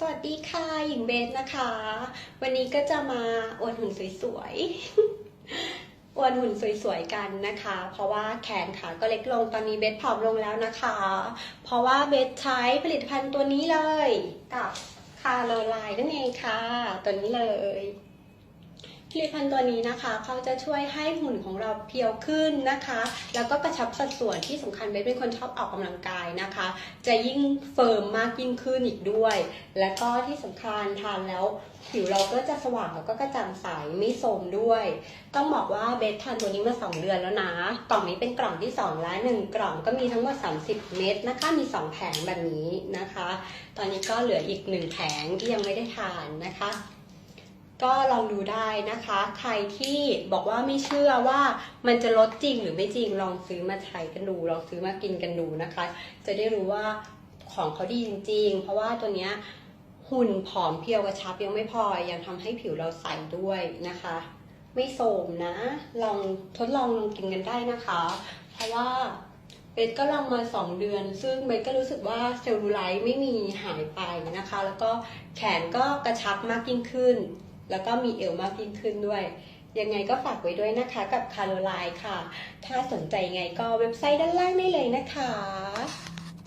สวัสดีค่ะ หญิงเบสนะคะ วันนี้ก็จะมาอวดหุ่นสวยๆ อวดหุ่นสวยๆกันนะคะ เพราะว่าแขนขาก็เล็กลง ตอนนี้เบสผอมลงแล้วนะคะ เพราะว่าเบสใช้ผลิตภัณฑ์ตัวนี้เลย กับคาโรไลน์นั่นเองค่ะ ตัวนี้เลย ผลิตภัณฑ์ตัวนี้นะคะเขาจะช่วยให้หุ่นของเราเพียวขึ้นนะคะ แล้วก็กระชับสัดส่วนที่สำคัญเบสเป็นคนชอบออกกำลังกายนะคะ จะยิ่งเฟิร์มมากยิ่งขึ้นอีกด้วย และก็ที่สำคัญทานแล้วผิวเราก็จะสว่างแล้วก็กระจ่างใสไม่โทรมด้วย ต้องบอกว่าเบสทานตัวนี้มา 2 เดือนแล้วนะ กล่องนี้เป็นกล่องที่ 2 แล้ว1กล่องก็มีทั้งหมด 30 เม็ดนะคะ มี 2 แผงแบบนี้นะคะ ตอนนี้ก็เหลืออีก 1 แผงที่ยังไม่ได้ทานนะคะ ก็ลองดูได้นะคะ ใครที่บอกว่าไม่เชื่อว่ามันจะลดจริงหรือไม่จริงลองซื้อมาใช้กันดู ลองซื้อมากินกันดูนะคะ จะได้รู้ว่าของเขาดีจริง ๆ เพราะว่าตัวเนี้ยหุ่นผอมเพรียวกระชับยังไม่พอยังทำให้ผิวเราใสด้วยนะคะ ไม่โทรมนะ ลองทดลองลองกินกันได้นะคะ เพราะว่าเบสก็ลองมาสองเดือน ซึ่งเบสก็รู้สึกว่าเซลลูไลท์ไม่มีหายไปนะคะ แล้วก็แขนก็กระชับมากยิ่งขึ้น แล้วก็มีเอวมากยิ่งขึ้นด้วย ยังไงก็ฝากไว้ด้วยนะคะกับคาโรไลน์ค่ะ ถ้าสนใจยังไงก็เว็บไซต์ด้านล่างได้เลยนะคะ